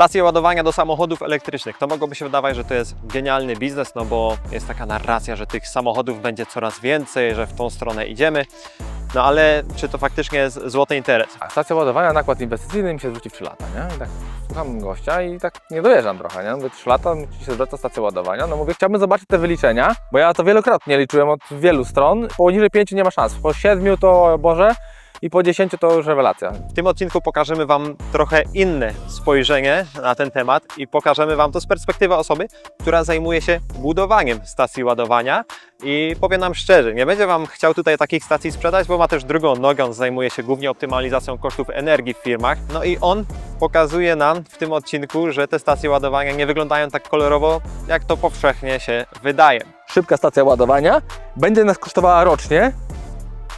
Stacje ładowania do samochodów elektrycznych. To mogłoby się wydawać, że to jest genialny biznes, no bo jest taka narracja, że tych samochodów będzie coraz więcej, że w tą stronę idziemy. No ale czy to faktycznie jest złoty interes? A stacja ładowania, nakład inwestycyjny mi się zwróci w 3 lata, nie? I tak słucham gościa i tak nie dojeżdżam trochę, nie? Mówię, 3 lata mi się zwraca stacja ładowania. No mówię, chciałbym zobaczyć te wyliczenia, bo ja to wielokrotnie liczyłem od wielu stron. Poniżej 5 nie ma szans. Po 7 to Boże i po 10 to już rewelacja. W tym odcinku pokażemy Wam trochę inne spojrzenie na ten temat i pokażemy Wam to z perspektywy osoby, która zajmuje się budowaniem stacji ładowania i powiem nam szczerze, nie będzie Wam chciał tutaj takich stacji sprzedać, bo ma też drugą nogę, on zajmuje się głównie optymalizacją kosztów energii w firmach. No i on pokazuje nam w tym odcinku, że te stacje ładowania nie wyglądają tak kolorowo, jak to powszechnie się wydaje. Szybka stacja ładowania będzie nas kosztowała rocznie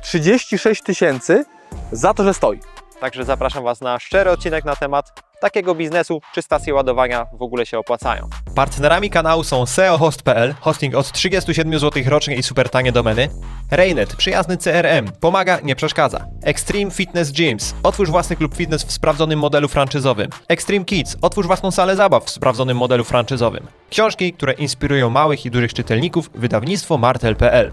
36 tysięcy za to, że stoi. Także zapraszam Was na szczery odcinek na temat takiego biznesu, czy stacje ładowania w ogóle się opłacają. Partnerami kanału są SEOhost.pl, hosting od 37 zł rocznie i super tanie domeny. Raynet, przyjazny CRM, pomaga, nie przeszkadza. Extreme Fitness Gyms, otwórz własny klub fitness w sprawdzonym modelu franczyzowym. Extreme Kids, otwórz własną salę zabaw w sprawdzonym modelu franczyzowym. Książki, które inspirują małych i dużych czytelników, wydawnictwo martel.pl.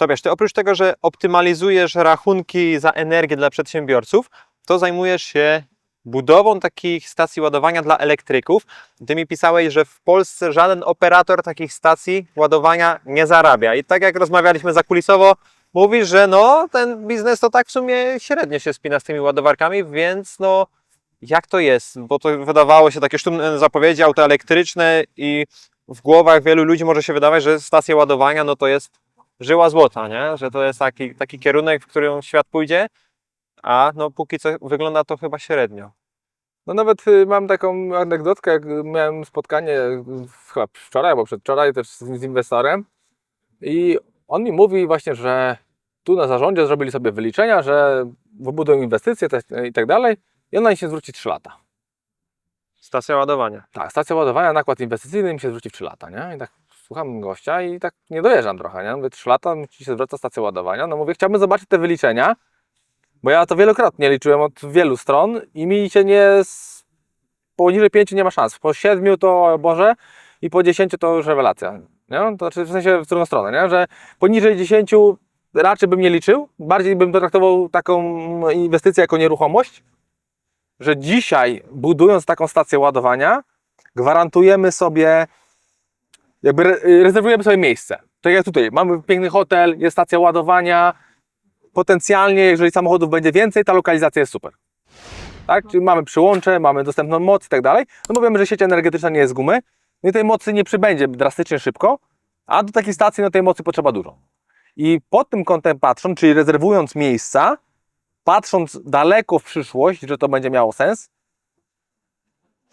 Tobiasz, ty oprócz tego, że optymalizujesz rachunki za energię dla przedsiębiorców, to zajmujesz się budową takich stacji ładowania dla elektryków. Ty mi pisałeś, że w Polsce żaden operator takich stacji ładowania nie zarabia. I tak jak rozmawialiśmy zakulisowo, mówisz, że no ten biznes to tak w sumie średnio się spina z tymi ładowarkami, więc no jak to jest? Bo to wydawało się takie sztumne zapowiedzi auto elektryczne i w głowach wielu ludzi może się wydawać, że stacje ładowania no to jest żyła złota, nie? Że to jest taki, taki kierunek, w którym świat pójdzie, a no póki co wygląda to chyba średnio. No nawet y, mam taką anegdotkę, jak miałem spotkanie y, chyba wczoraj albo przedwczoraj też z, z inwestorem i on mi mówi właśnie, że tu na zarządzie zrobili sobie wyliczenia, że wybudują inwestycje te- i tak dalej i ona im się zwróci 3 lata. Stacja ładowania. Tak, stacja ładowania, nakład inwestycyjny mi się zwróci w 3 lata, nie? I tak słucham gościa i tak nie dojeżdżam trochę, nie? Mówię, 3 lata mi się zwraca stacja ładowania. No mówię, chciałbym zobaczyć te wyliczenia, bo ja to wielokrotnie liczyłem od wielu stron i mi się nie... s- Poniżej 5 nie ma szans. Po 7 to Boże i po 10 to już rewelacja, nie? To znaczy w sensie w drugą stronę, nie? Że poniżej 10 raczej bym nie liczył, bardziej bym traktował taką inwestycję jako nieruchomość, że dzisiaj budując taką stację ładowania, gwarantujemy sobie, jakby re, rezerwujemy sobie miejsce. Tak jak tutaj, mamy piękny hotel, jest stacja ładowania. Potencjalnie, jeżeli samochodów będzie więcej, ta lokalizacja jest super. Tak? Czyli mamy przyłącze, mamy dostępną moc i tak dalej. No bo wiemy, że sieć energetyczna nie jest z gumy. No i tej mocy nie przybędzie drastycznie szybko, a do takiej stacji no tej mocy potrzeba dużo. I pod tym kątem patrząc, czyli rezerwując miejsca, patrząc daleko w przyszłość, że to będzie miało sens,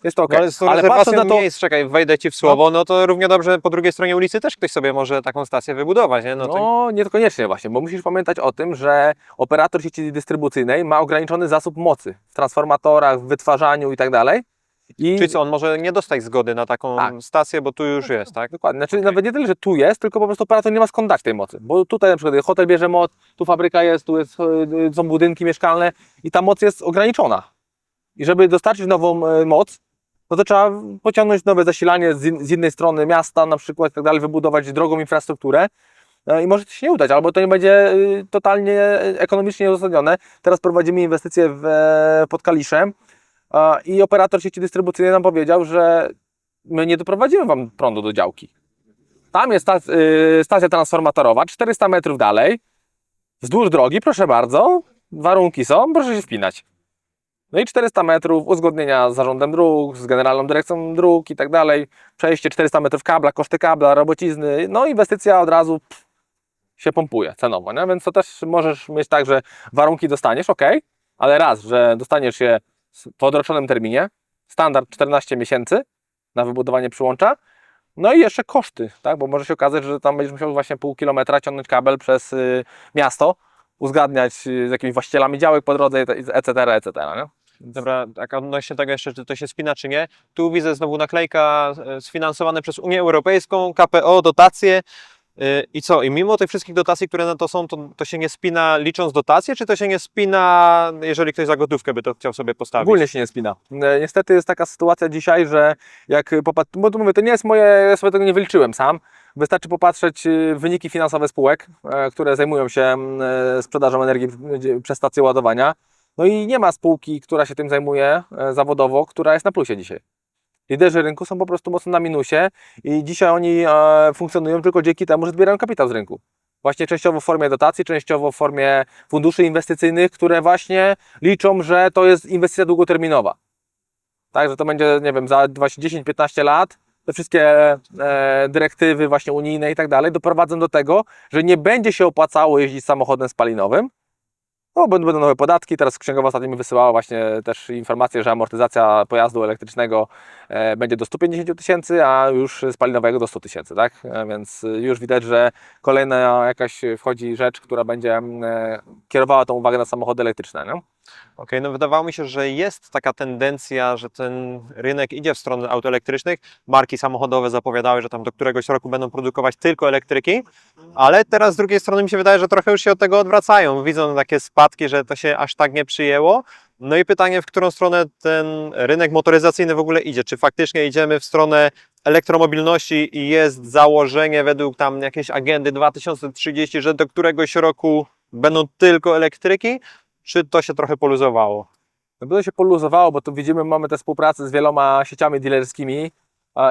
jest to ok. No, ale z tą ale rezerwacją patrząc na to, miejsc, czekaj, wejdę Ci w słowo, no to równie dobrze po drugiej stronie ulicy też ktoś sobie może taką stację wybudować, nie? No, No, to... nie to koniecznie właśnie, bo musisz pamiętać o tym, że operator sieci dystrybucyjnej ma ograniczony zasób mocy w transformatorach, w wytwarzaniu i tak dalej. I Czyli co, on może nie dostać zgody na taką Tak. stację, bo tu już jest, tak? Dokładnie, znaczy nawet nie tyle, że tu jest, tylko po prostu operator nie ma skąd dać tej mocy, bo tutaj na przykład hotel bierze moc, tu fabryka jest, tu jest, e, są budynki mieszkalne i ta moc jest ograniczona. I żeby dostarczyć nową e, moc, no to trzeba pociągnąć nowe zasilanie z, innej strony miasta na przykład i tak dalej, wybudować drogą infrastrukturę e, i może to się nie udać, albo to nie będzie e, totalnie ekonomicznie nieuzasadnione. Teraz prowadzimy inwestycje w, e, pod Kaliszem e, i operator sieci dystrybucyjnej nam powiedział, że my nie doprowadzimy Wam prądu do działki. Tam jest y, stacja transformatorowa, 400 metrów dalej, wzdłuż drogi, proszę bardzo, warunki są, proszę się wpinać. No i 400 metrów, uzgodnienia z zarządem dróg, z generalną dyrekcją dróg i tak dalej, przejście 400 metrów kabla, koszty kabla, robocizny, no inwestycja od razu pff, się pompuje cenowo, nie? więc to też możesz mieć tak, że warunki dostaniesz, ok, ale raz, że dostaniesz je w odroczonym terminie, standard 14 miesięcy na wybudowanie przyłącza, no i jeszcze koszty, tak? bo może się okazać, że tam będziesz musiał właśnie pół kilometra ciągnąć kabel przez y, miasto, uzgadniać y, z jakimiś właścicielami działek po drodze, etc., etc. Nie? Dobra, tak odnośnie tego jeszcze, czy to się spina, czy nie. Tu widzę znowu naklejka e, sfinansowane przez Unię Europejską, KPO, dotacje. Y, I co? I mimo tych wszystkich dotacji, które na to są, to, to się nie spina licząc dotacje, czy to się nie spina, jeżeli ktoś za gotówkę by to chciał sobie postawić? Ogólnie się nie spina. E, Niestety jest taka sytuacja dzisiaj, że jak popatrz, bo tu mówię, to nie jest moje, ja sobie tego nie wyliczyłem sam. Wystarczy popatrzeć y, wyniki finansowe spółek, e, które zajmują się mm, e, sprzedażą energii w- przez stacje ładowania. No i nie ma spółki, która się tym zajmuje e, zawodowo, która jest na plusie dzisiaj. Liderzy rynku są po prostu mocno na minusie i dzisiaj oni e, funkcjonują tylko dzięki temu, że zbierają kapitał z rynku. Właśnie częściowo w formie dotacji, częściowo w formie funduszy inwestycyjnych, które właśnie liczą, że to jest inwestycja długoterminowa. Tak, że to będzie, nie wiem, za właśnie 10-15 lat te wszystkie e, dyrektywy właśnie unijne i tak dalej doprowadzą do tego, że nie będzie się opłacało jeździć samochodem spalinowym, no, będą nowe podatki. Teraz księgowa ostatnio mi wysyłała właśnie też informację, że amortyzacja pojazdu elektrycznego e, będzie do 150 tysięcy, a już spalinowego do 100 tysięcy, tak? E, Więc e, już widać, że kolejna jakaś wchodzi rzecz, która będzie kierowała tą uwagę na samochody elektryczne. Nie? Okej, no wydawało mi się, że jest taka tendencja, że ten rynek idzie w stronę aut elektrycznych. Marki samochodowe zapowiadały, że tam do któregoś roku będą produkować tylko elektryki, ale teraz z drugiej strony mi się wydaje, że trochę już się od tego odwracają. Widzą takie spadki, że to się aż tak nie przyjęło. No i pytanie, w którą stronę ten rynek motoryzacyjny w ogóle idzie? Czy faktycznie idziemy w stronę elektromobilności i jest założenie według tam jakiejś agendy 2030, że do któregoś roku będą tylko elektryki? Czy to się trochę poluzowało? No to się poluzowało, bo tu widzimy, mamy te współpracę z wieloma sieciami dealerskimi.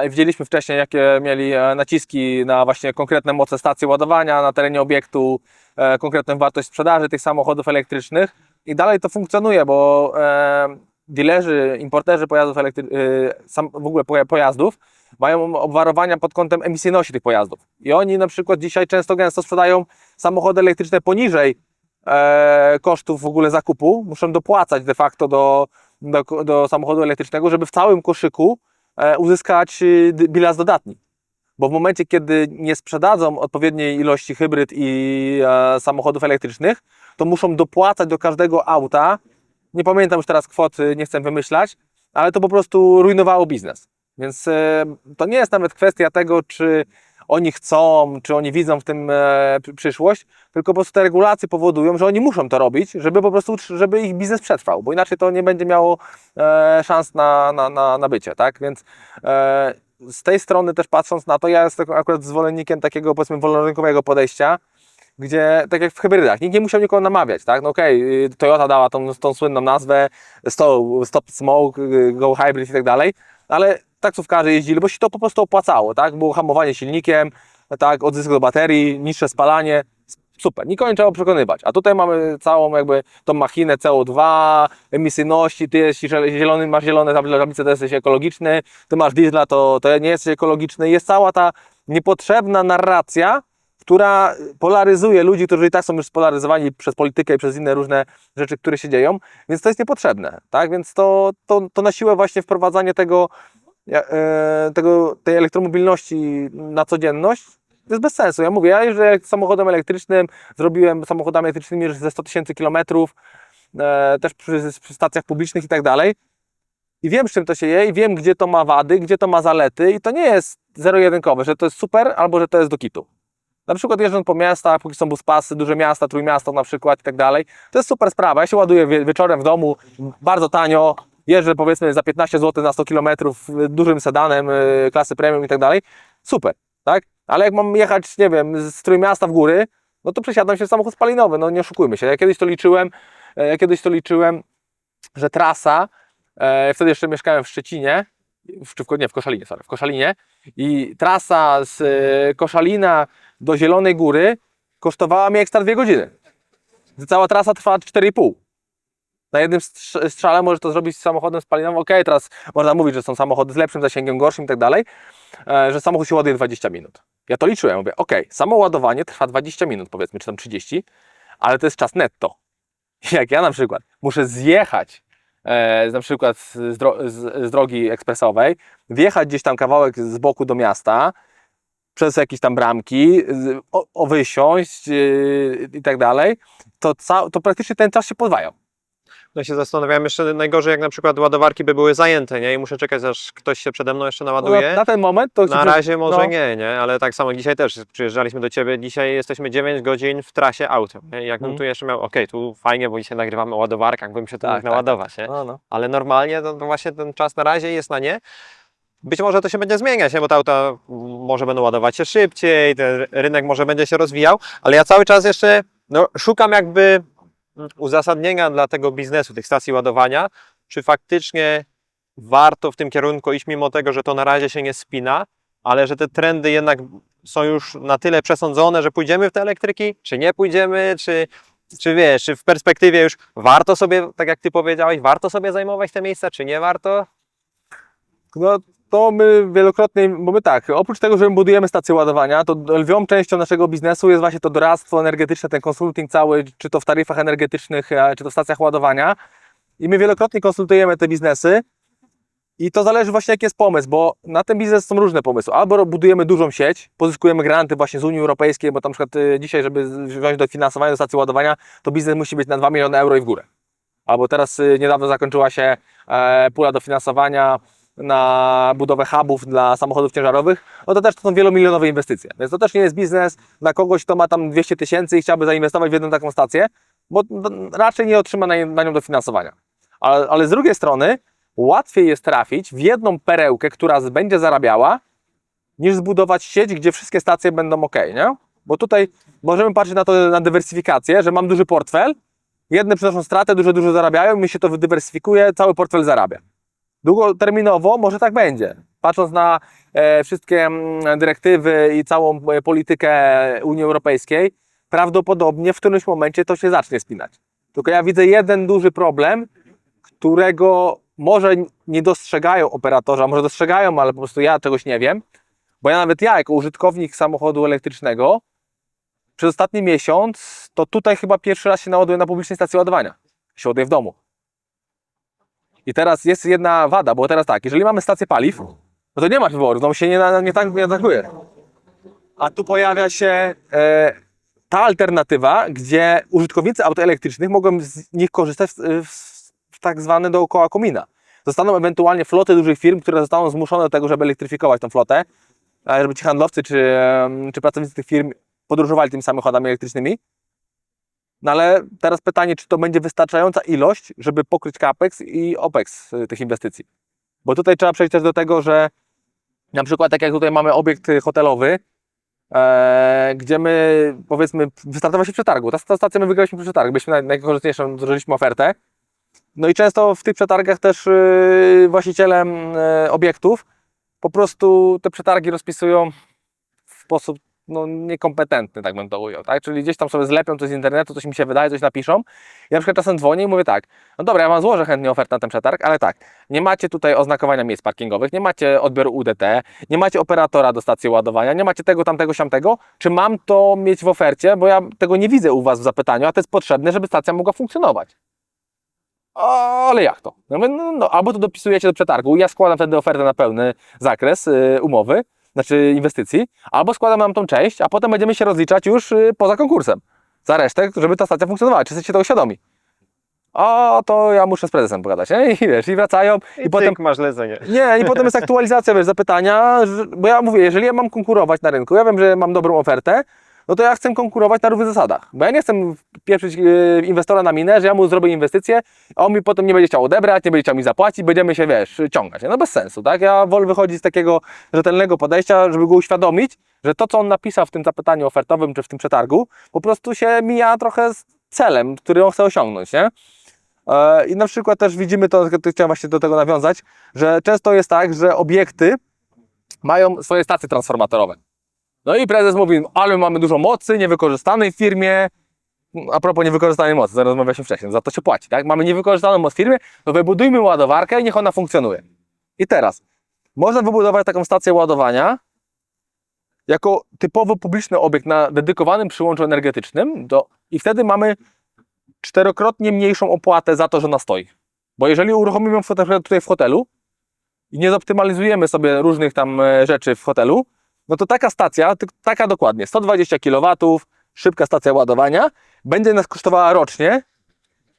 Widzieliśmy wcześniej, jakie mieli e, naciski na właśnie konkretne moce stacji ładowania na terenie obiektu, e, konkretną wartość sprzedaży tych samochodów elektrycznych. I dalej to funkcjonuje, bo e, dealerzy, importerzy pojazdów elektry- e, sam, w ogóle poja- pojazdów mają obwarowania pod kątem emisyjności tych pojazdów. I oni na przykład dzisiaj często gęsto sprzedają samochody elektryczne poniżej kosztów w ogóle zakupu, muszą dopłacać de facto do, do, do samochodu elektrycznego, żeby w całym koszyku e, uzyskać y, bilans dodatni. Bo w momencie, kiedy nie sprzedadzą odpowiedniej ilości hybryd i e, samochodów elektrycznych, to muszą dopłacać do każdego auta. Nie pamiętam już teraz kwoty, nie chcę wymyślać, ale to po prostu rujnowało biznes. Więc e, to nie jest nawet kwestia tego, czy oni chcą, czy oni widzą w tym e, przy- przyszłość, tylko po prostu te regulacje powodują, że oni muszą to robić, żeby po prostu, żeby ich biznes przetrwał, bo inaczej to nie będzie miało e, szans na, na, na, na bycie, tak? Więc e, z tej strony też patrząc na to, ja jestem akurat zwolennikiem takiego powiedzmy wolnorynkowego podejścia, gdzie tak jak w hybrydach, nikt nie musiał nikogo namawiać, tak? No okej, y, Toyota dała tą, tą słynną nazwę Stop, stop Smoke, y, Go Hybrid i tak dalej, ale taksówkarze jeździli, bo się to po prostu opłacało, tak? Było hamowanie silnikiem, tak, odzysk do baterii, niższe spalanie, super, nikogo nie trzeba przekonywać. A tutaj mamy całą jakby tą machinę CO2, emisyjności, ty jesteś zielony, masz zielone tablice, to jesteś ekologiczny, ty masz diesla, to, to nie jesteś ekologiczny. Jest cała ta niepotrzebna narracja, która polaryzuje ludzi, którzy i tak są już spolaryzowani przez politykę i przez inne różne rzeczy, które się dzieją, więc to jest niepotrzebne, tak? Więc to, to, to na siłę właśnie wprowadzanie tego, tego, tej elektromobilności na codzienność to jest bez sensu. Ja mówię, ja jeżdżę samochodem elektrycznym, zrobiłem samochodami elektrycznymi już ze 100 tysięcy kilometrów, e, też przy, przy stacjach publicznych i tak dalej. I wiem, z czym to się je, i wiem, gdzie to ma wady, gdzie to ma zalety, i to nie jest zero-jedynkowe, że to jest super, albo że to jest do kitu. Na przykład jeżdżąc po miastach, póki są buspasy, duże miasta, trójmiasto na przykład i tak dalej, to jest super sprawa. Ja się ładuję wie, wieczorem w domu, bardzo tanio, jeżdżę powiedzmy za 15 zł na 100 km dużym sedanem y, klasy premium i tak dalej. Super, tak? Ale jak mam jechać, nie wiem, z trójmiasta w góry, no to przesiadam się w samochód spalinowy, no nie oszukujmy się. Ja kiedyś to liczyłem, e, ja kiedyś to liczyłem, że trasa, e, wtedy jeszcze mieszkałem w Szczecinie, w, czy w, nie, w Koszalinie, sorry, w Koszalinie i trasa z e, Koszalina do Zielonej Góry kosztowała mnie ekstra dwie godziny. Cała trasa trwa 4,5. Na jednym strz- strzale możesz to zrobić z samochodem spalinowym. Okej, teraz można mówić, że są samochody z lepszym zasięgiem, gorszym i tak dalej, e, że samochód się ładuje 20 minut. Ja to liczyłem, mówię, okej, samo ładowanie trwa 20 minut, powiedzmy, czy tam 30, ale to jest czas netto. Jak ja na przykład muszę zjechać e, na przykład z, dro- z, z drogi ekspresowej, wjechać gdzieś tam kawałek z boku do miasta, przez jakieś tam bramki, o, o wysiąść yy, i tak dalej, to, to praktycznie ten czas się podwaja. No się zastanawiałem jeszcze najgorzej, jak na przykład ładowarki by były zajęte, nie? I muszę czekać, aż ktoś się przede mną jeszcze No, naładuje. na, na ten moment to Na razie może no. nie, nie, ale tak samo dzisiaj też przyjeżdżaliśmy do Ciebie, dzisiaj jesteśmy 9 godzin w trasie autem. Nie? Jakbym Mhm. tu jeszcze miał, okej, tu fajnie, bo dzisiaj nagrywamy o ładowarkach, bym się tu Tak, mógł tak, naładować, nie? No, no. ale normalnie to, to właśnie ten czas na razie jest na nie. Być może to się będzie zmieniać, nie? bo te auta może będą ładować się szybciej, ten rynek może będzie się rozwijał, ale ja cały czas jeszcze no, szukam jakby uzasadnienia dla tego biznesu, tych stacji ładowania, czy faktycznie warto w tym kierunku iść, mimo tego, że to na razie się nie spina, ale że te trendy jednak są już na tyle przesądzone, że pójdziemy w te elektryki, czy nie pójdziemy, czy, czy wiesz, czy w perspektywie już warto sobie, tak jak ty powiedziałeś, warto sobie zajmować te miejsca, czy nie warto? No to my wielokrotnie, bo my tak, oprócz tego, że my budujemy stacje ładowania, to lwią częścią naszego biznesu jest właśnie to doradztwo energetyczne, ten konsulting cały, czy to w taryfach energetycznych, e, czy to w stacjach ładowania. I my wielokrotnie konsultujemy te biznesy i to zależy właśnie jaki jest pomysł, bo na ten biznes są różne pomysły. Albo budujemy dużą sieć, pozyskujemy granty właśnie z Unii Europejskiej, bo tam na przykład e, dzisiaj, żeby wziąć dofinansowanie do stacji ładowania, to biznes musi być na 2 miliony euro i w górę. Albo teraz e, niedawno zakończyła się pula dofinansowania na budowę hubów dla samochodów ciężarowych, no to też to są wielomilionowe inwestycje. Więc to też nie jest biznes dla kogoś, kto ma tam 200 tysięcy i chciałby zainwestować w jedną taką stację, bo raczej nie otrzyma na, nią dofinansowania. Ale, ale z drugiej strony łatwiej jest trafić w jedną perełkę, która będzie zarabiała, niż zbudować sieć, gdzie wszystkie stacje będą ok, nie? Bo tutaj możemy patrzeć na to na dywersyfikację, że mam duży portfel, jedne przynoszą stratę, duże, dużo zarabiają, mi się to wydywersyfikuje, cały portfel zarabia. Długoterminowo może tak będzie. Patrząc na e, wszystkie mm, dyrektywy i całą e, politykę Unii Europejskiej, prawdopodobnie w którymś momencie to się zacznie spinać. Tylko ja widzę jeden duży problem, którego może nie dostrzegają a może dostrzegają, ale po prostu ja czegoś nie wiem. Bo ja nawet ja, jako użytkownik samochodu elektrycznego, przez ostatni miesiąc, to tutaj chyba pierwszy raz się naładuję na publicznej stacji ładowania. Się w domu. I teraz jest jedna wada, bo teraz tak, jeżeli mamy stację paliw, no to nie masz wyboru, no się nie, nie, tak, nie atakuje. A tu pojawia się e, ta alternatywa, gdzie użytkownicy aut elektrycznych mogą z nich korzystać w, w, w tak zwane dookoła komina. Zostaną ewentualnie floty dużych firm, które zostaną zmuszone do tego, żeby elektryfikować tą flotę, żeby ci handlowcy czy, czy pracownicy tych firm podróżowali tymi samochodami elektrycznymi. No ale teraz pytanie, czy to będzie wystarczająca ilość, żeby pokryć capex i opex y, tych inwestycji. Bo tutaj trzeba przejść też do tego, że na przykład tak jak tutaj mamy obiekt y, hotelowy, e, gdzie my powiedzmy wystartował się w przetargu. Ta, ta stacja my wygraliśmy przy przetargu, byliśmy naj, najkorzystniejszą, złożyliśmy ofertę. No i często w tych przetargach też y, właścicielem y, obiektów po prostu te przetargi rozpisują w sposób no, niekompetentny, tak bym to ujął, tak? Czyli gdzieś tam sobie zlepią coś z internetu, coś mi się wydaje, coś napiszą. Ja na przykład czasem dzwonię i mówię tak, no dobra, ja Wam złożę chętnie ofertę na ten przetarg, ale tak, nie macie tutaj oznakowania miejsc parkingowych, nie macie odbioru UDT, nie macie operatora do stacji ładowania, nie macie tego, tamtego, siamtego. Czy mam to mieć w ofercie, bo ja tego nie widzę u Was w zapytaniu, a to jest potrzebne, żeby stacja mogła funkcjonować. Ale jak to? Mówię, no, no, albo to dopisujecie do przetargu, ja składam wtedy ofertę na pełny zakres y, umowy, znaczy inwestycji, albo składam nam tą część, a potem będziemy się rozliczać już y, poza konkursem za resztę, żeby ta stacja funkcjonowała. Czy jesteście tego świadomi? O, to ja muszę z prezesem pogadać, nie? I wiesz, i wracają, i, I, potem masz lecenie. nie, i potem jest aktualizacja wiesz, zapytania, bo ja mówię, jeżeli ja mam konkurować na rynku, ja wiem, że mam dobrą ofertę, no to ja chcę konkurować na równych zasadach. Bo ja nie chcę pieprzyć e, inwestora na minę, że ja mu zrobię inwestycję, a on mi potem nie będzie chciał odebrać, nie będzie chciał mi zapłacić, będziemy się, wiesz, ciągać. No bez sensu, tak? Ja wolę wychodzić z takiego rzetelnego podejścia, żeby go uświadomić, że to, co on napisał w tym zapytaniu ofertowym czy w tym przetargu, po prostu się mija trochę z celem, który on chce osiągnąć, nie? E, I na przykład też widzimy to chciałem właśnie do tego nawiązać, że często jest tak, że obiekty mają swoje stacje transformatorowe. No i prezes mówi, ale mamy dużo mocy niewykorzystanej w firmie. A propos niewykorzystanej mocy, zaraz rozmawialiśmy wcześniej, za to się płaci, tak? Mamy niewykorzystaną moc w firmie, to wybudujmy ładowarkę i niech ona funkcjonuje. I teraz, można wybudować taką stację ładowania jako typowo publiczny obiekt na dedykowanym przyłączu energetycznym do, i wtedy mamy czterokrotnie mniejszą opłatę za to, że ona stoi. Bo jeżeli uruchomimy ją tutaj w hotelu i nie zoptymalizujemy sobie różnych tam e, rzeczy w hotelu, no to taka stacja, taka dokładnie, 120 kW, szybka stacja ładowania, będzie nas kosztowała rocznie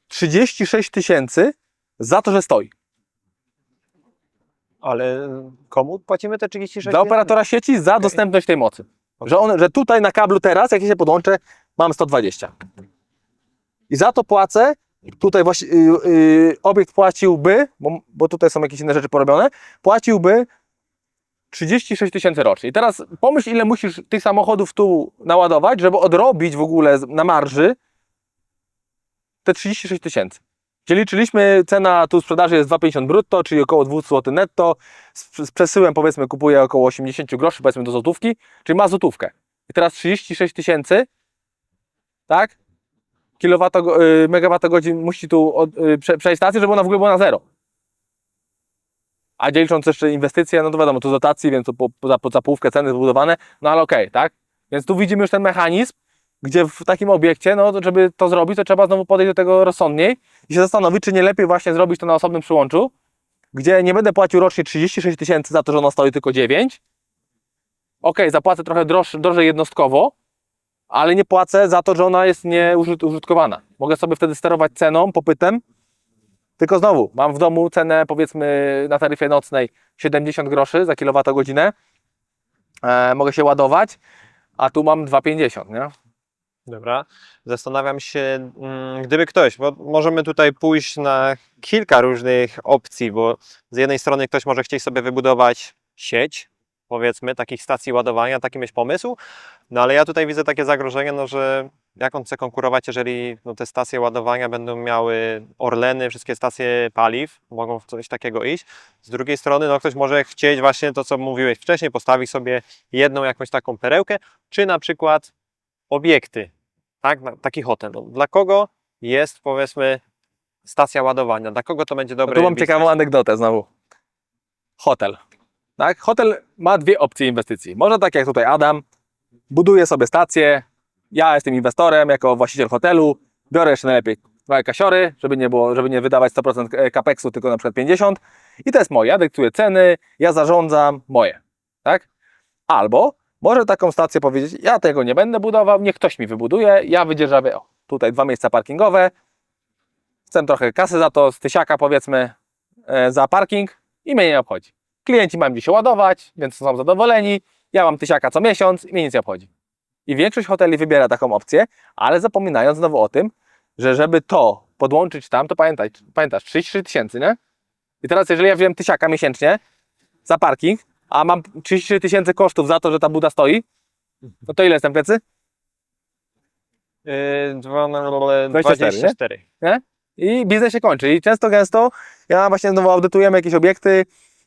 36 tysięcy za to, że stoi. Ale komu płacimy te 36 Dla operatora sieci za dostępność tej mocy. Że, on, że tutaj na kablu teraz, jak ja się podłączę, mam 120. I za to płacę, tutaj właśnie yy, yy, obiekt płaciłby, bo, bo tutaj są jakieś inne rzeczy porobione, płaciłby 36 tysięcy rocznie. I teraz pomyśl, ile musisz tych samochodów tu naładować, żeby odrobić w ogóle na marży te 36 tysięcy. Czyli liczyliśmy, cena tu sprzedaży jest 2,50 brutto, czyli około 200 zł netto. Z, przesyłem powiedzmy kupuje około 80 groszy, powiedzmy do złotówki, czyli ma złotówkę. I teraz 36 tysięcy, tak? Kilowato, y, megawattogodzin musi tu od, y, prze, przejść stację, żeby ona w ogóle była na zero. A licząc jeszcze inwestycje, no to wiadomo, to z dotacji, więc to po, za, po zapówkę ceny zbudowane, no ale okej, tak? Więc tu widzimy już ten mechanizm, gdzie w takim obiekcie, no żeby to zrobić, to trzeba znowu podejść do tego rozsądniej i się zastanowić, czy nie lepiej właśnie zrobić to na osobnym przyłączu, gdzie nie będę płacił rocznie 36 tysięcy za to, że ono stoi tylko 9. Ok, zapłacę trochę droższy, drożej jednostkowo, ale nie płacę za to, że ona jest nieużytkowana. Mogę sobie wtedy sterować ceną, popytem. Tylko znowu, mam w domu cenę powiedzmy na taryfie nocnej 70 groszy za kilowatogodzinę. E, mogę się ładować, a tu mam 2,50, nie? Dobra. Zastanawiam się, mm, gdyby ktoś, bo możemy tutaj pójść na kilka różnych opcji, bo z jednej strony ktoś może chcieć sobie wybudować sieć, powiedzmy, takich stacji ładowania, taki mieć pomysł, no ale ja tutaj widzę takie zagrożenie, no że jak on chce konkurować, jeżeli no, te stacje ładowania będą miały Orleny, wszystkie stacje paliw, mogą w coś takiego iść. Z drugiej strony, no ktoś może chcieć właśnie to, co mówiłeś wcześniej, postawić sobie jedną jakąś taką perełkę, czy na przykład obiekty, tak? Taki hotel. No, dla kogo jest powiedzmy stacja ładowania? Dla kogo to będzie No dobre? tu mam biznes? ciekawą anegdotę znowu. Hotel. Tak? Hotel ma dwie opcje inwestycji. Może tak jak tutaj Adam, buduje sobie stację, ja jestem inwestorem jako właściciel hotelu, biorę jeszcze najlepiej trochę kasiory, żeby nie, było, żeby nie wydawać 100% capexu, tylko na przykład 50 i to jest moje, ja dyktuję ceny, ja zarządzam, moje. Tak? Albo może taką stację powiedzieć, ja tego nie będę budował, niech ktoś mi wybuduje, ja wydzierżawię, o, tutaj dwa miejsca parkingowe, chcę trochę kasy za to, z tysiaka powiedzmy, e, za parking i mnie nie obchodzi. Klienci mają gdzie się ładować, więc są zadowoleni. Ja mam tysiaka co miesiąc i mnie nic nie obchodzi. I większość hoteli wybiera taką opcję, ale zapominając znowu o tym, że żeby to podłączyć tam, to pamiętaj, pamiętasz, 33 tysięcy, nie? I teraz jeżeli ja wziąłem tysiaka miesięcznie za parking, a mam 33 tysięcy kosztów za to, że ta buda stoi, no to ile jestem plecy? Yy, dwa- no, 24, 24. I biznes się kończy. I często, gęsto, ja właśnie znowu audytujemy jakieś obiekty,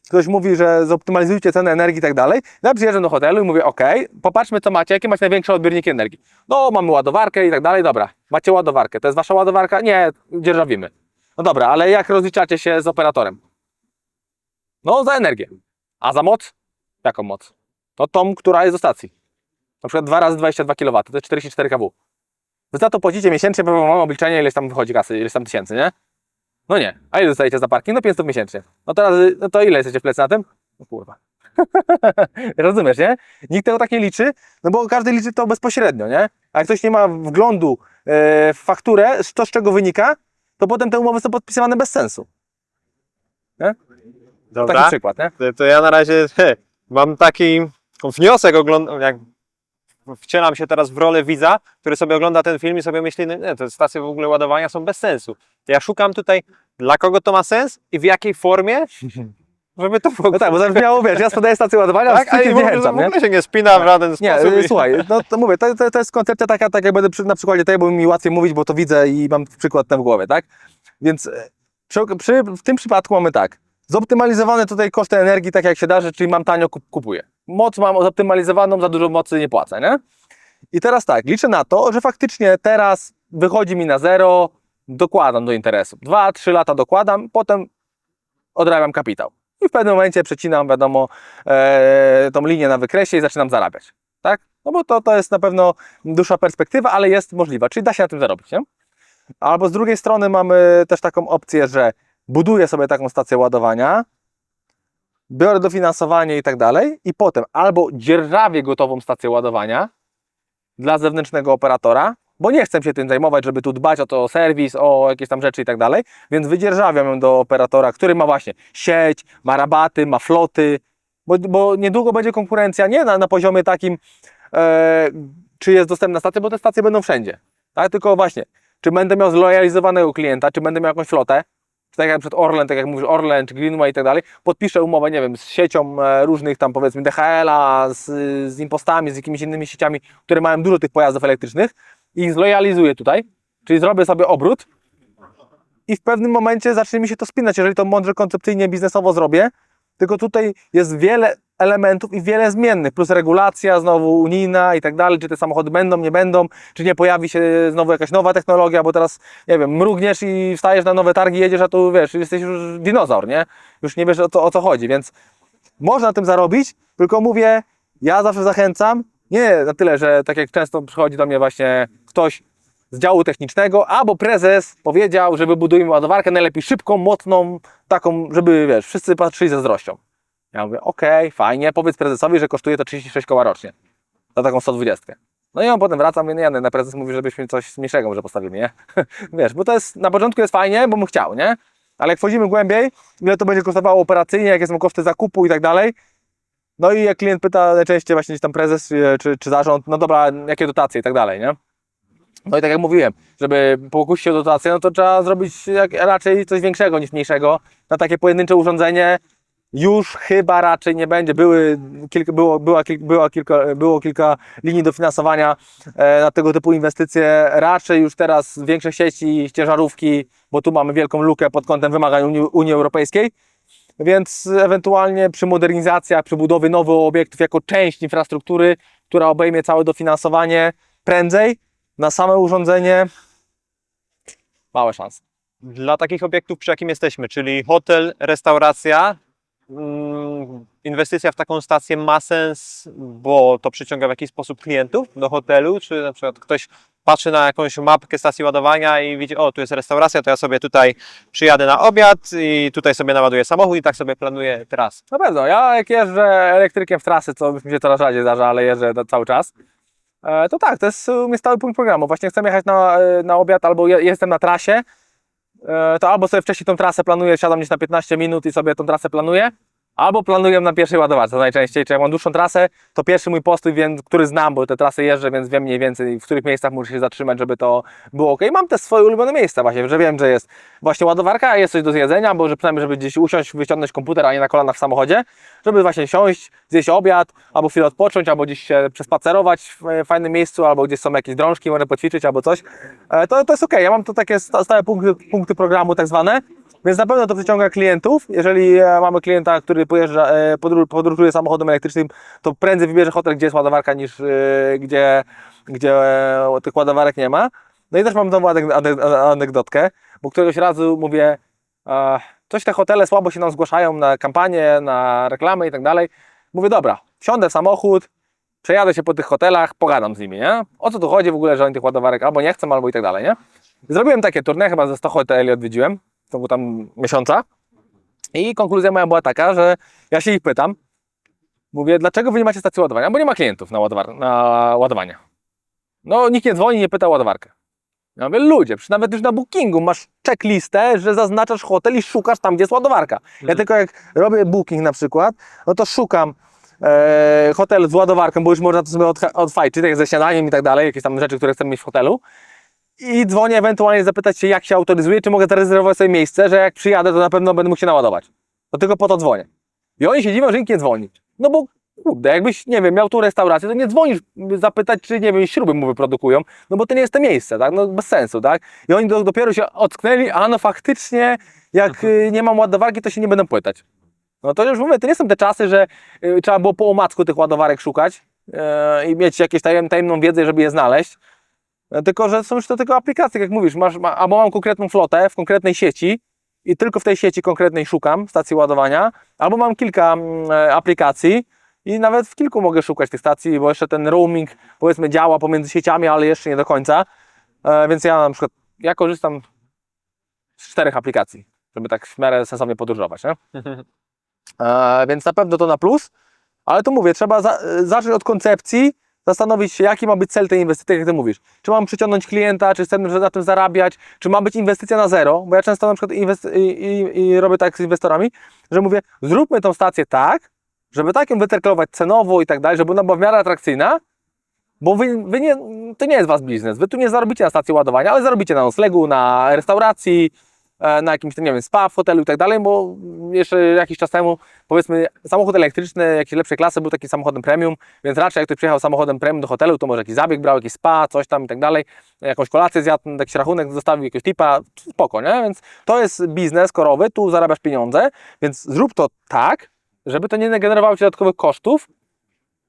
ktoś mówi, że zoptymalizujcie cenę energii i tak dalej. Ja przyjeżdżam do hotelu i mówię, ok, popatrzmy co macie, jakie macie największe odbiorniki energii. No, mamy ładowarkę i tak dalej, dobra, macie ładowarkę, to jest wasza ładowarka? Nie, dzierżawimy. No dobra, ale jak rozliczacie się z operatorem? No, za energię. A za moc? Jaką moc? No tą, która jest do stacji. Na przykład 2 razy 22 kW, to jest 44 kW. Wy za to płacicie miesięcznie, bo mam obliczenie, ileś tam wychodzi kasy, ileś tam tysięcy, nie? No nie. A ile dostajecie za parking? No 500 miesięcznie. No teraz, no to ile jesteście w plecy na tym? No kurwa. Rozumiesz, nie? Nikt tego tak nie liczy, no bo każdy liczy to bezpośrednio, nie? A jak ktoś nie ma wglądu e, w fakturę, to z czego wynika, to potem te umowy są podpisywane bez sensu. Taki Dobra. przykład, nie? To, to ja na razie he, mam taki wniosek, oglądam, jak wcielam się teraz w rolę widza, który sobie ogląda ten film i sobie myśli, no nie, te stacje w ogóle ładowania są bez sensu. Ja szukam tutaj, dla kogo to ma sens i w jakiej formie, żeby to w ogóle... No tak, bo zabrzmiało, wiesz, ja sprzedaję stację ładowania, tak, a ale nie w w zniechęcam, nie? ogóle się nie spina w żaden Nie, sposób. y, i- słuchaj, no to mówię, to, to, to jest koncepcja taka, tak jak będę przy, na przykładzie tej, bo mi łatwiej mówić, bo to widzę i mam przykład ten w głowie, tak? Więc e, przy, przy, w tym przypadku mamy tak, zoptymalizowane tutaj koszty energii, tak jak się da, czyli mam tanio, kup, kupuję. Moc mam zoptymalizowaną, za dużo mocy nie płacę, nie? I teraz tak, liczę na to, że faktycznie teraz wychodzi mi na zero, dokładam do interesu. Dwa, trzy lata dokładam, potem odrabiam kapitał. I w pewnym momencie przecinam, wiadomo, e, tą linię na wykresie i zaczynam zarabiać. Tak? No bo to, to jest na pewno dłuższa perspektywa, ale jest możliwa, czyli da się na tym zarobić, nie? Albo z drugiej strony mamy też taką opcję, że buduję sobie taką stację ładowania, biorę dofinansowanie i tak dalej i potem albo dzierżawię gotową stację ładowania dla zewnętrznego operatora, bo nie chcę się tym zajmować, żeby tu dbać o to serwis, o jakieś tam rzeczy i tak dalej, więc wydzierżawiam ją do operatora, który ma właśnie sieć, ma rabaty, ma floty, bo, bo niedługo będzie konkurencja nie na, na poziomie takim, e, czy jest dostępna stacja, bo te stacje będą wszędzie, tak? tylko właśnie, czy będę miał zlojalizowanego klienta, czy będę miał jakąś flotę, tak jak przed Orlen, tak jak mówisz, Orlen czy Greenway i tak dalej, podpiszę umowę, nie wiem, z siecią e, różnych tam powiedzmy DHL-a, z, z impostami, z jakimiś innymi sieciami, które mają dużo tych pojazdów elektrycznych i zlojalizuję tutaj, czyli zrobię sobie obrót i w pewnym momencie zacznie mi się to spinać, jeżeli to mądrze, koncepcyjnie, biznesowo zrobię, tylko tutaj jest wiele elementów i wiele zmiennych, plus regulacja znowu unijna i tak dalej, czy te samochody będą, nie będą, czy nie pojawi się znowu jakaś nowa technologia, bo teraz, nie wiem, mrugniesz i wstajesz na nowe targi, jedziesz, a tu wiesz, jesteś już dinozaur, nie? Już nie wiesz o co, o co chodzi, więc można na tym zarobić, tylko mówię, ja zawsze zachęcam, nie na tyle, że tak jak często przychodzi do mnie właśnie ktoś z działu technicznego, albo prezes powiedział, że wybudujemy ładowarkę najlepiej szybką, mocną, taką, żeby wiesz, wszyscy patrzyli ze zazdrością. Ja mówię, okej, fajnie, powiedz prezesowi, że kosztuje to 36 koła rocznie za taką 120. No i on potem wraca, mówię, nie, no, na prezes mówi, żebyśmy coś mniejszego może postawili, nie? Wiesz, bo to jest, na początku jest fajnie, bo mu chciał, nie? Ale jak wchodzimy głębiej, ile to będzie kosztowało operacyjnie, jakie są koszty zakupu i tak dalej, no i jak klient pyta najczęściej właśnie tam prezes e, czy, czy zarząd, no dobra, jakie dotacje i tak dalej, nie? No i tak jak mówiłem, żeby pokusić się o dotację, no to trzeba zrobić jak, raczej coś większego niż mniejszego. Na takie pojedyncze urządzenie już chyba raczej nie będzie. Były kilka, było, była, była kilka, było kilka linii dofinansowania e, na tego typu inwestycje. Raczej już teraz większe sieci, ciężarówki, bo tu mamy wielką lukę pod kątem wymagań Unii, Unii Europejskiej. Więc ewentualnie przy modernizacjach, przy budowie nowych obiektów jako część infrastruktury, która obejmie całe dofinansowanie prędzej, na same urządzenie małe szanse. Dla takich obiektów, przy jakim jesteśmy, czyli hotel, restauracja, inwestycja w taką stację ma sens, bo to przyciąga w jakiś sposób klientów do hotelu, czy na przykład ktoś patrzy na jakąś mapkę stacji ładowania i widzi, o tu jest restauracja, to ja sobie tutaj przyjadę na obiad i tutaj sobie naładuję samochód i tak sobie planuję trasę. Na pewno, ja jak jeżdżę elektrykiem w trasy, co mi się coraz rzadziej zdarza, ale jeżdżę cały czas, e, to tak, to jest u mnie stały punkt programu. Właśnie chcę jechać na, e, na obiad albo je, jestem na trasie, to albo sobie wcześniej tą trasę planuję, siadam gdzieś na 15 minut i sobie tą trasę planuję, albo planuję na pierwszej ładowarce najczęściej, czy jak mam dłuższą trasę, to pierwszy mój postój, wiem, który znam, bo te trasy jeżdżę, więc wiem mniej więcej, w których miejscach muszę się zatrzymać, żeby to było ok. Mam te swoje ulubione miejsca właśnie, że wiem, że jest właśnie ładowarka, jest coś do zjedzenia, bo że przynajmniej, żeby gdzieś usiąść, wyciągnąć komputer, a nie na kolanach w samochodzie, żeby właśnie siąść, zjeść obiad, albo chwilę odpocząć, albo gdzieś się przespacerować w e, fajnym miejscu, albo gdzieś są jakieś drążki, można poćwiczyć, albo coś. E, To, to jest ok, ja mam to takie sta- stałe punkty, punkty programu tak zwane, więc na pewno to przyciąga klientów. Jeżeli e, mamy klienta, który pojeżdża, e, podróż, podróżuje samochodem elektrycznym, to prędzej wybierze hotel, gdzie jest ładowarka, niż e, gdzie, gdzie tych ładowarek nie ma. No i też mam znowu anegdotkę, bo któregoś razu mówię, coś te hotele słabo się nam zgłaszają na kampanie, na reklamy i tak dalej. Mówię, dobra, wsiądę w samochód, przejadę się po tych hotelach, pogadam z nimi, nie? O co tu chodzi w ogóle, że oni tych ładowarek albo nie chcą, albo i tak dalej, nie? Zrobiłem takie tournée, chyba ze 100 hoteli odwiedziłem, to był tam miesiąca. I konkluzja moja była taka, że ja się ich pytam, mówię, dlaczego wy nie macie stacji ładowania? Bo nie ma klientów na, ładowar- na ładowanie. No, nikt nie dzwoni, nie pyta o ładowarkę. Ja mówię, ludzie, przecież nawet już na bookingu masz checklistę, że zaznaczasz hotel i szukasz tam, gdzie jest ładowarka. Ja Mhm. tylko jak robię booking na przykład, no to szukam e, hotel z ładowarką, bo już można to sobie odha- odfajczyć, tak jak ze śniadaniem i tak dalej, jakieś tam rzeczy, które chcemy mieć w hotelu. I dzwonię ewentualnie zapytać się, jak się autoryzuje, czy mogę zarezerwować sobie miejsce, że jak przyjadę, to na pewno będę mógł się naładować. To tylko po to dzwonię. I oni się dziwią, że nikt nie dzwoni. No bo kurde, jakbyś, nie wiem, miał tu restaurację, to nie dzwonisz zapytać, czy, nie wiem, śruby mu wyprodukują, no bo to nie jest to miejsce, tak? No bez sensu, tak? I oni do, dopiero się ocknęli, a no faktycznie, jak y, nie mam ładowarki, to się nie będą pytać. No to już mówię, to nie są te czasy, że y, trzeba było po omacku tych ładowarek szukać y, i mieć jakieś tajem, tajemną wiedzę, żeby je znaleźć. E, Tylko, że są już to tylko aplikacje, jak mówisz, masz, ma, albo mam konkretną flotę w konkretnej sieci i tylko w tej sieci konkretnej szukam stacji ładowania, albo mam kilka mm, e, aplikacji i nawet w kilku mogę szukać tych stacji, bo jeszcze ten roaming powiedzmy działa pomiędzy sieciami, ale jeszcze nie do końca. E, więc ja na przykład, ja korzystam z czterech aplikacji, żeby tak w miarę sensownie podróżować, nie? E, więc na pewno to na plus, ale to mówię, trzeba za, e, zacząć od koncepcji, zastanowić się, jaki ma być cel tej inwestycji, jak ty mówisz. Czy mam przyciągnąć klienta, czy chcę na tym zarabiać, czy ma być inwestycja na zero, bo ja często na przykład i, i, i robię tak z inwestorami, że mówię, zróbmy tą stację tak, żeby tak ją wyterklować cenowo i tak dalej, żeby ona była w miarę atrakcyjna, bo wy, wy nie, to nie jest was biznes. Wy tu nie zarobicie na stacji ładowania, ale zarobicie na noclegu, na restauracji, na jakimś, nie wiem, spa w hotelu i tak dalej, bo jeszcze jakiś czas temu, powiedzmy, samochód elektryczny jakiejś lepszej klasy był takim samochodem premium, więc raczej jak ktoś przyjechał samochodem premium do hotelu, to może jakiś zabieg brał, jakiś spa, coś tam i tak dalej, jakąś kolację zjadł, jakiś rachunek zostawił, jakiegoś tipa, spoko, nie? Więc to jest biznes korowy, tu zarabiasz pieniądze, więc zrób to tak, żeby to nie generowało ci dodatkowych kosztów,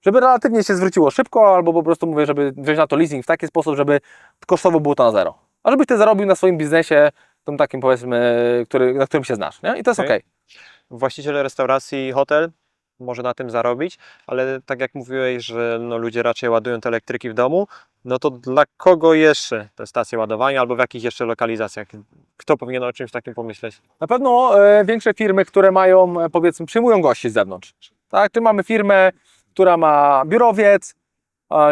żeby relatywnie się zwróciło szybko, albo po prostu mówię, żeby wziąć na to leasing w taki sposób, żeby kosztowo było to na zero. A żebyś ty zarobił na swoim biznesie, tym takim powiedzmy, który, na którym się znasz, nie? I to jest Okej. okej. Właściciel restauracji, hotel może na tym zarobić, ale tak jak mówiłeś, że no, ludzie raczej ładują te elektryki w domu, no to dla kogo jeszcze te stacje ładowania albo w jakich jeszcze lokalizacjach? Kto powinien o czymś takim pomyśleć? Na pewno e, większe firmy, które mają, e, powiedzmy, przyjmują gości z zewnątrz. Tak, czy mamy firmę, która ma biurowiec,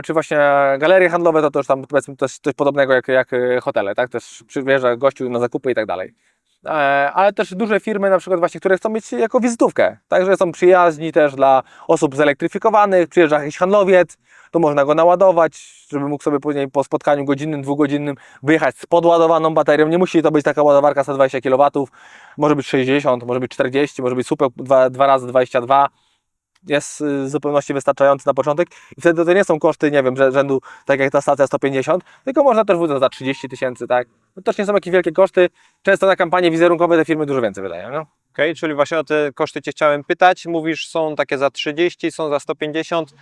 czy właśnie galerie handlowe, to też tam powiedzmy coś, podobnego jak, jak e, hotele, tak? Też przyjeżdża gościu na zakupy i tak dalej. E, ale też duże firmy na przykład właśnie, które chcą mieć jako wizytówkę, także są przyjaźni też dla osób zelektryfikowanych, przyjeżdża jakiś handlowiec, to można go naładować, żeby mógł sobie później po spotkaniu godzinnym, dwugodzinnym wyjechać z podładowaną baterią. Nie musi to być taka ładowarka 120 kW, może być 60, może być 40, może być super 2, 2 razy 22 jest y, w zupełności wystarczający na początek i wtedy to nie są koszty, nie wiem, rzędu tak jak ta stacja 150, tylko można też wydać za 30 tysięcy, tak. To też nie są jakieś wielkie koszty. Często na kampanie wizerunkowe te firmy dużo więcej wydają, no. Okej, czyli właśnie o te koszty Cię chciałem pytać. Mówisz, są takie za 30, są za 150.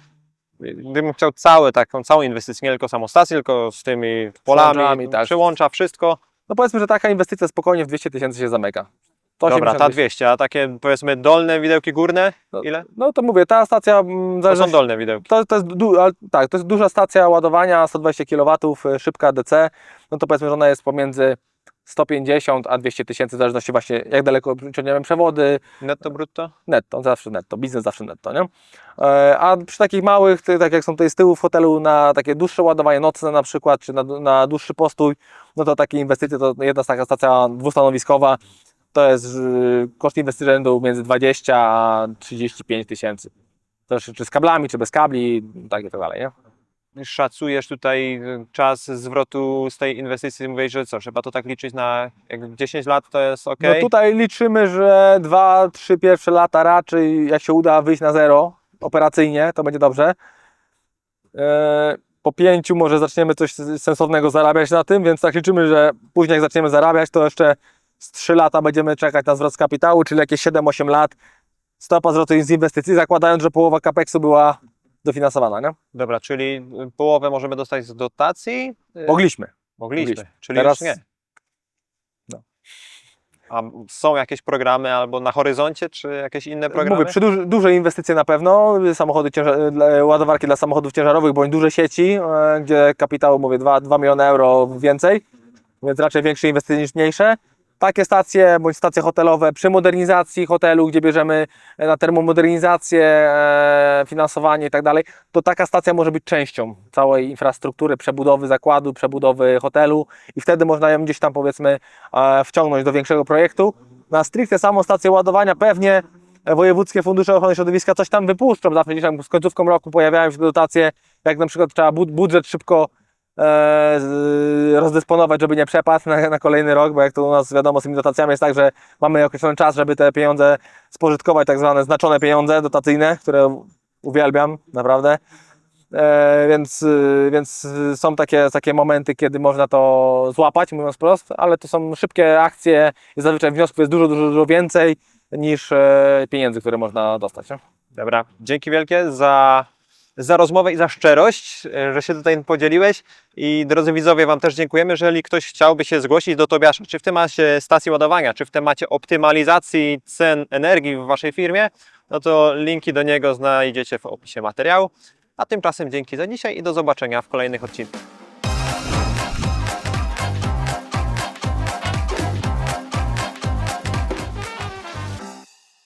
Gdybym chciał całe, taką całą inwestycję, nie tylko samą stację, tylko z tymi polami, Przyłączami, tak. przyłącza, wszystko. No powiedzmy, że taka inwestycja spokojnie w 200 tysięcy się zamyka. To Dobra, 80 ta tysięcy. 200, a takie powiedzmy dolne widełki górne, No, ile? No to mówię, ta stacja mm, To są dolne widełki. To, to, jest du, tak, to jest duża stacja ładowania, 120 kW, y, szybka DC. No to powiedzmy, że ona jest pomiędzy 150 a 200 tysięcy, w zależności właśnie jak daleko ciągniemy przewody, Netto, brutto? netto, zawsze netto, biznes zawsze netto, nie? E, A przy takich małych, tak jak są tutaj z tyłu w hotelu, na takie dłuższe ładowanie nocne na przykład, czy na, na dłuższy postój, no to takie inwestycje, to jedna taka stacja dwustanowiskowa, to jest y, koszt inwestycji rzędu między 20 a 35 tysięcy. Też czy z kablami, czy bez kabli, tak i tak dalej, nie? Szacujesz tutaj y, czas zwrotu z tej inwestycji, mówisz, że co, trzeba to tak liczyć na jak 10 lat, to jest ok? No tutaj liczymy, że 2-3 pierwsze lata raczej, jak się uda wyjść na zero operacyjnie, to będzie dobrze. E, Po pięciu może zaczniemy coś sensownego zarabiać na tym, więc tak liczymy, że później jak zaczniemy zarabiać, to jeszcze z 3 lata będziemy czekać na zwrot z kapitału, czyli jakieś 7-8 lat stopa zwrotu z inwestycji, zakładając, że połowa capexu była dofinansowana, nie? Dobra, czyli y, połowę możemy dostać z dotacji? Y, Mogliśmy. Mogliśmy, mogliśmy. czyli Teraz- już nie. No. A są jakieś programy albo na horyzoncie, czy jakieś inne programy? Mówię, przy duży, duże inwestycje na pewno, samochody ciężar, dla- ładowarki dla samochodów ciężarowych bądź duże sieci, e, gdzie kapitał, mówię, 2, 2 miliony euro więcej, więc raczej większe inwestycje niż mniejsze. Takie stacje bądź stacje hotelowe przy modernizacji hotelu, gdzie bierzemy e, na termomodernizację, e, finansowanie i tak dalej, to taka stacja może być częścią całej infrastruktury, przebudowy zakładu, przebudowy hotelu i wtedy można ją gdzieś tam powiedzmy e, wciągnąć do większego projektu. Na stricte samą stację ładowania pewnie wojewódzkie fundusze ochrony środowiska coś tam wypuszczą, zawsze gdzieś tam z końcówką roku pojawiają się dotacje, jak na przykład trzeba bud- budżet szybko rozdysponować, żeby nie przepadł na, na kolejny rok, bo jak to u nas wiadomo z tymi dotacjami jest tak, że mamy określony czas, żeby te pieniądze spożytkować, tak zwane znaczone pieniądze dotacyjne, które uwielbiam naprawdę. E, więc, y, więc y, są takie, takie momenty, kiedy można to złapać, mówiąc prost, ale to są szybkie akcje i zazwyczaj wniosków jest dużo, dużo, dużo więcej niż e, pieniędzy, które można dostać. Dobra, dzięki wielkie za, za rozmowę i za szczerość, e, że się tutaj podzieliłeś. I drodzy widzowie, Wam też dziękujemy. Jeżeli ktoś chciałby się zgłosić do Tobiasza, czy w temacie stacji ładowania, czy w temacie optymalizacji cen energii w Waszej firmie, no to linki do niego znajdziecie w opisie materiału. A tymczasem dzięki za dzisiaj i do zobaczenia w kolejnych odcinkach.